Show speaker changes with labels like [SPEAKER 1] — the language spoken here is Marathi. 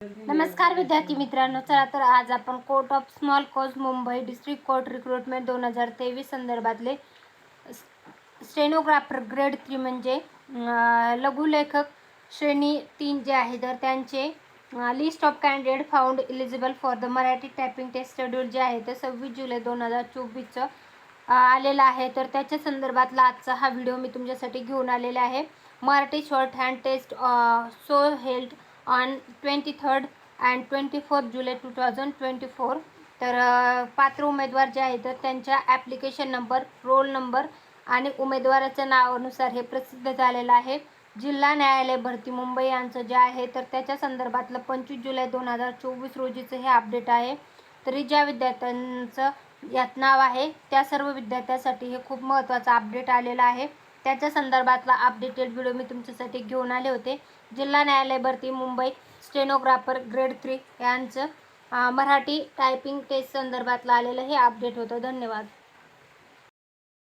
[SPEAKER 1] नमस्कार विद्यार्थी मित्रांनो चला तर आज आपण court of small cause Mumbai district court recruitment दोन हजार तेवीस संदर्भातले स्टेनोग्राफर ग्रेड थ्री म्हणजे लघुलेखक श्रेणी तीन जे आहे तर त्यांचे list of candidate found eligible for the Marathi typing test schedule जे आहे ते सव्वीस जुलै दोन हजार चोवीसचं आलेलं आहे. तर त्याच्या संदर्भातला आजचा हा व्हिडिओ मी तुमच्यासाठी घेऊन आलेला आहे. Marathi shorthand test so held on twenty third and twenty fourth July two thousand twenty four तर पात्र उमेदवार जे आहेत तर त्यांच्या ॲप्लिकेशन नंबर रोल नंबर आणि उमेदवाराच्या नावानुसार हे प्रसिद्ध झालेलं आहे. जिल्हा न्यायालय भरती मुंबई यांचं जे आहे तर त्याच्या संदर्भातलं पंचवीस जुलै दोन हजार चोवीस रोजीचं हे अपडेट आहे. तरी ज्या विद्यार्थ्यांचं यात नाव आहे त्या सर्व विद्यार्थ्यांसाठी हे खूप महत्त्वाचं अपडेट आलेलं आहे. त्याच्या संदर्भातला अपडेटेड व्हिडिओ मी तुमच्यासाठी घेऊन आले होते. जिल्हा न्यायालय भरती मुंबई स्टेनोग्राफर ग्रेड थ्री यांचं मराठी टायपिंग टेस्ट संदर्भातलं आलेलं हे अपडेट होतं. धन्यवाद.